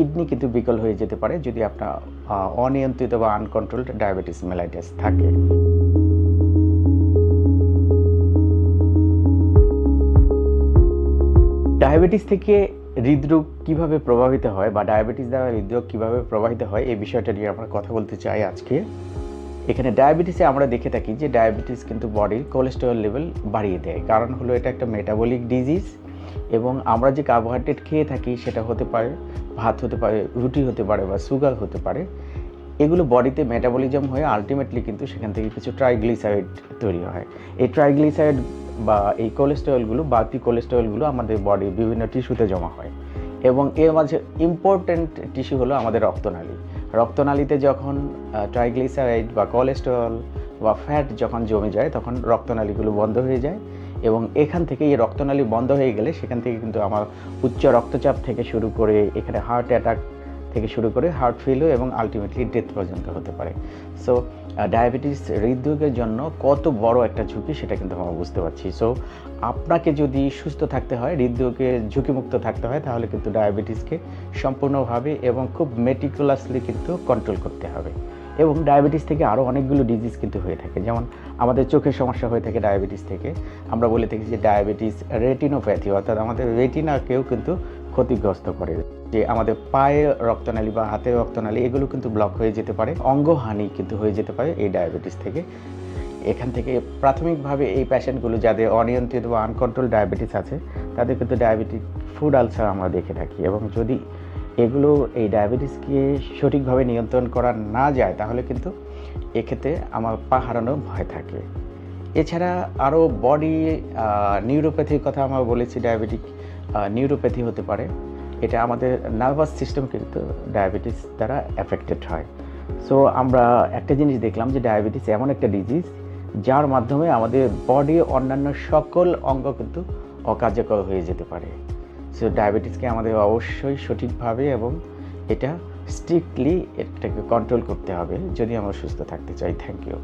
Kidney কিন্তু বিকল হয়ে যেতে পারে যদি আপনার অনিয়ন্ত্রিত বা আনকন্ট্রোলড ডায়াবেটিস মেলাইটিস থাকে। ডায়াবেটিস থেকে হৃদরোগ কীভাবে প্রভাবিত হয় বা ডায়াবেটিস দ্বারা হৃদরোগ কীভাবে প্রভাবিত হয় এই বিষয়টা নিয়ে আমরা কথা বলতে চাই আজকে। এখানে ডায়াবেটিসে আমরা দেখে থাকি যে ডায়াবেটিস কিন্তু বডির কোলেস্টেরল লেভেল বাড়িয়ে দেয়। কারণ হলো এটা একটা মেটাবলিক ডিজিজ এবং আমরা যে কার্বোহাইড্রেট খেয়ে থাকি সেটা হতে পারে, ভাত হতে পারে, রুটি হতে পারে বা সুগার হতে পারে, এগুলো বডিতে মেটাবলিজম হয়ে আলটিমেটলি কিন্তু সেখান থেকে কিছু ট্রাইগ্লিসাইড তৈরি হয়। এই ট্রাইগ্লিসাইড বা এই কোলেস্টেরলগুলো বাড়তি কোলেস্টেরলগুলো আমাদের বডির বিভিন্ন টিস্যুতে জমা হয় এবং এর মাঝে ইম্পর্ট্যান্ট টিস্যু হলো আমাদের রক্তনালী। রক্তনালীতে যখন ট্রাইগ্লিসারাইড বা কোলেস্টেরল বা ফ্যাট যখন জমে যায়, তখন রক্তনালীগুলো বন্ধ হয়ে যায় এবং এখান থেকে এই রক্তনালী বন্ধ হয়ে গেলে সেখান থেকে কিন্তু আমার উচ্চ রক্তচাপ থেকে শুরু করে এখানে হার্ট অ্যাটাক থেকে শুরু করে হার্ট ফেলিও এবং আলটিমেটলি ডেথ পর্যন্ত হতে পারে। সো ডায়াবেটিস হৃদরোগের জন্য কত বড় একটা ঝুঁকি সেটা কিন্তু আমরা বুঝতে পারছি। সো আপনাকে যদি সুস্থ থাকতে হয়, হৃদরোগে ঝুঁকিমুক্ত থাকতে হয়, তাহলে কিন্তু ডায়াবেটিসকে সম্পূর্ণভাবে এবং খুব মেটিকুলাসলি কিন্তু কন্ট্রোল করতে হবে। এবং ডায়াবেটিস থেকে আরও অনেকগুলো ডিজিজ কিন্তু হয়ে থাকে। যেমন আমাদের চোখের সমস্যা হয়ে থাকে ডায়াবেটিস থেকে। আমরা বলে থাকি যে ডায়াবেটিস রেটিনোপ্যাথি অর্থাৎ আমাদের রেটিনাকেও কিন্তু ক্ষতিগ্রস্ত করে। যে আমাদের পায়ের রক্তনালী বা হাতের রক্তনালী, এগুলো কিন্তু ব্লক হয়ে যেতে পারে। অঙ্গহানি কিন্তু হয়ে যেতে পারে এই ডায়াবেটিস থেকে। এখান থেকে প্রাথমিকভাবে এই পেশেন্টগুলো যাদের অনিয়ন্ত্রিত বা আনকন্ট্রোল ডায়াবেটিস আছে, তাদের কিন্তু ডায়াবেটিক ফুড আলসার আমরা দেখে থাকি। এবং যদি এগুলো এই ডায়াবেটিসকে সঠিকভাবে নিয়ন্ত্রণ করা না যায়, তাহলে কিন্তু এক্ষেত্রে আমার পা হারানোর ভয় থাকে। এছাড়া আরও বডি নিউরোপ্যাথির কথা আমরা বলেছি ডায়াবেটিক নিউরোপ্যাথি হতে পারে। এটা আমাদের নার্ভাস সিস্টেম কিন্তু ডায়াবেটিস দ্বারা অ্যাফেক্টেড হয়। সো আমরা একটা জিনিস দেখলাম যে ডায়াবেটিস এমন একটা ডিজিজ যার মাধ্যমে আমাদের বডি অন্যান্য সকল অঙ্গ কিন্তু অকার্যকর হয়ে যেতে পারে। সো ডায়াবেটিসকে আমাদের অবশ্যই সঠিকভাবে এবং এটা স্ট্রিক্টলি এটাকে কন্ট্রোল করতে হবে যদি আমরা সুস্থ থাকতে চাই। Thank you